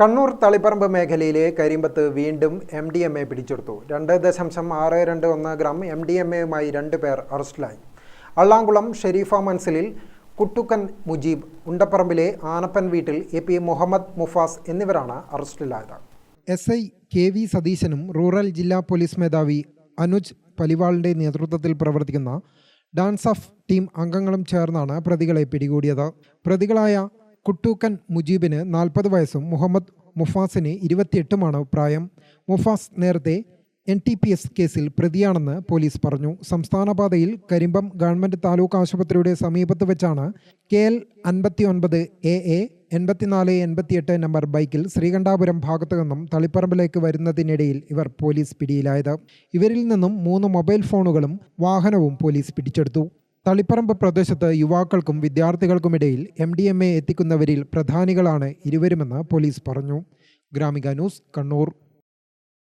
കണ്ണൂർ തളിപ്പറമ്പ് മേഖലയിലെ കരിമ്പത്ത് വീണ്ടും M D M A പിടിച്ചെടുത്തു. രണ്ട് ദശാംശം ആറ് രണ്ട് ഒന്ന് ഗ്രാം എം ഡി എം എയുമായി രണ്ട് പേർ അറസ്റ്റിലായി. അള്ളാങ്കുളം ഷെരീഫ മൻസിലിൽ കുട്ടുക്കൻ മുജീബ് ഉണ്ടപ്പറമ്പിലെ ആനപ്പൻ വീട്ടിൽ എ പി മുഹമ്മദ് മുഫാസ് എന്നിവരാണ് അറസ്റ്റിലായത്. എസ് ഐ കെ വി സതീശനും റൂറൽ ജില്ലാ പോലീസ് മേധാവി അനുജ് പലിവാളിന്റെ നേതൃത്വത്തിൽ പ്രവർത്തിക്കുന്ന ഡാൻസ് ഓഫ് ടീം അംഗങ്ങളും ചേർന്നാണ് പ്രതികളെ പിടികൂടിയത്. പ്രതികളായ കുട്ടൂക്കൻ മുജീബിന് നാൽപ്പത് വയസ്സും മുഹമ്മദ് മുഫാസിന് ഇരുപത്തിയെട്ടുമാണ് പ്രായം. മുഫാസ് നേരത്തെ എൻ ടി പി എസ് കേസിൽ പ്രതിയാണെന്ന് പോലീസ് പറഞ്ഞു. സംസ്ഥാനപാതയിൽ കരിമ്പം ഗവൺമെന്റ് താലൂക്ക് ആശുപത്രിയുടെ സമീപത്ത് വെച്ചാണ് കെ എൽ അൻപത്തി ഒൻപത് എ എ എൺപത്തിനാല് എൺപത്തിയെട്ട് നമ്പർ ബൈക്കിൽ ശ്രീകണ്ഠാപുരം ഭാഗത്തു നിന്നും തളിപ്പറമ്പിലേക്ക് വരുന്നതിനിടയിൽ ഇവർ പോലീസ് പിടിയിലായത്. ഇവരിൽ നിന്നും മൂന്ന് മൊബൈൽ ഫോണുകളും വാഹനവും പോലീസ് പിടിച്ചെടുത്തു. തളിപ്പറമ്പ് പ്രദേശത്ത് യുവാക്കൾക്കും വിദ്യാർത്ഥികൾക്കുമിടയിൽ എം ഡി എം എ എത്തിക്കുന്നവരിൽ പ്രധാനികളാണ് ഇരുവരുമെന്ന് പോലീസ് പറഞ്ഞു. ഗ്രാമിക ന്യൂസ് കണ്ണൂർ.